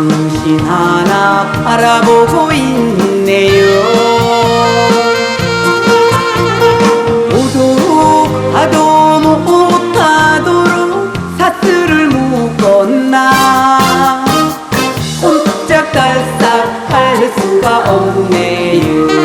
당신 하나 바라보고 있네요. 오도하도 못하도록 사슬을 묶었나? 꼼짝달싹 할 수가 없네요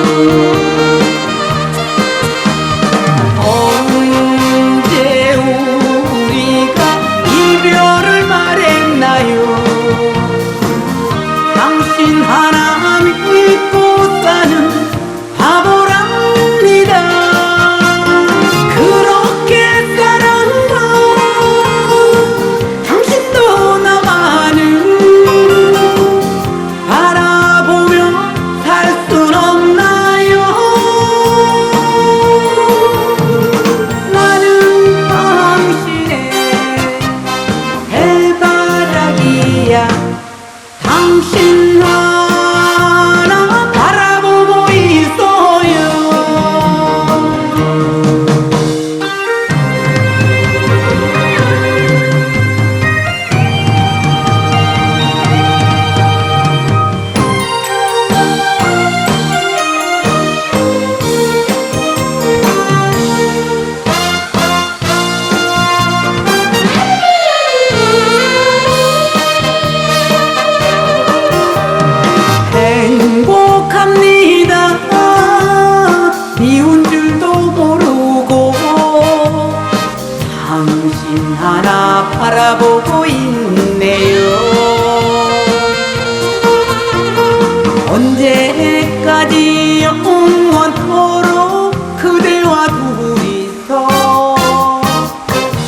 당신 하나 바라보고 있네요. 언제까지 영원토록 그대와 둘이서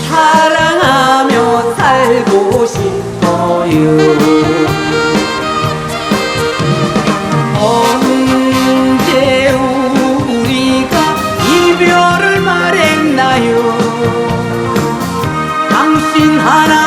사랑하며 살고 싶어요. 언제 우리가 이별을 말했나요? Hana